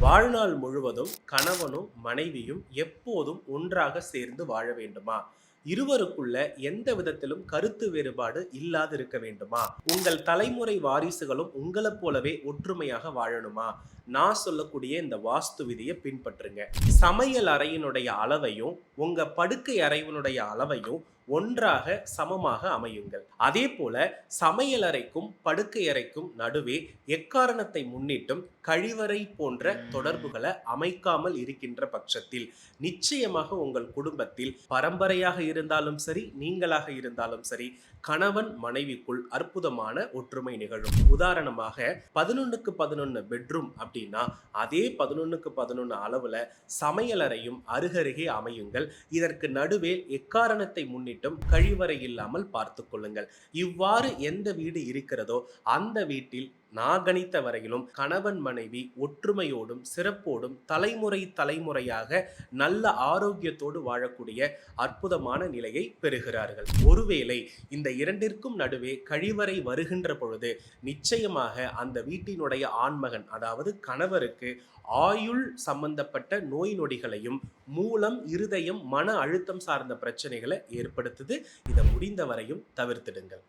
வாழ்நாள் முழுவதும் கணவனும் மனைவியும் எப்போதும் ஒன்றாக சேர்ந்து வாழ வேண்டுமா? இருவருக்குள்ள எந்த விதத்திலும் கருத்து வேறுபாடு இல்லாது இருக்க வேண்டுமா? உங்கள் தலைமுறை வாரிசுகளும் உங்களைப் போலவே ஒற்றுமையாக வாழணுமா? நான் சொல்லக்கூடிய இந்த வாஸ்து விதியை பின்பற்றுங்க. சமையல் அறையினுடைய அளவையும் உங்க படுக்கை அறையினுடைய அளவையும் ஒன்றாக சமமாக அமையுங்கள். அதே போல சமையல் அறைக்கும் படுக்கை அறைக்கும் நடுவே எக்காரணத்தை முன்னிட்டும் கழிவறை போன்ற தொடர்புகளை அமைக்காமல் இருக்கின்ற பட்சத்தில் நிச்சயமாக உங்கள் குடும்பத்தில் பரம்பரையாக இருந்தாலும் சரி நீங்களாக இருந்தாலும் சரி கணவன் மனைவிக்குள் அற்புதமான ஒற்றுமை நிகழும். உதாரணமாக பதினொன்னுக்கு பதினொன்னு பெட்ரூம் அப்படின்னா அதே பதினொன்னுக்கு பதினொன்னு அளவுல சமையலறையும் அருகருகே அமையுங்கள். இதற்கு நடுவே எக்காரணத்தை முன்னிட்டும் கழிவறை இல்லாமல் பார்த்து கொள்ளுங்கள். இவ்வாறு எந்த வீடு இருக்கிறதோ அந்த வீட்டில் நான் கணித்த வரையிலும் கணவன் மனைவி ஒற்றுமையோடும் சிறப்போடும் தலைமுறை தலைமுறையாக நல்ல ஆரோக்கியத்தோடு வாழக்கூடிய அற்புதமான நிலையை பெறுகிறார்கள். ஒருவேளை இந்த இரண்டிற்கும் நடுவே கழிவறை வருகின்ற பொழுது நிச்சயமாக அந்த வீட்டினுடைய ஆண்மகன் அதாவது கணவருக்கு ஆயுள் சம்பந்தப்பட்ட நோய் நொடிகளையும் மூலம் இருதயம் மன அழுத்தம் சார்ந்த பிரச்சனைகளை ஏற்படுத்துது. இதை முடிந்தவரையும் தவிர்த்திடுங்கள்.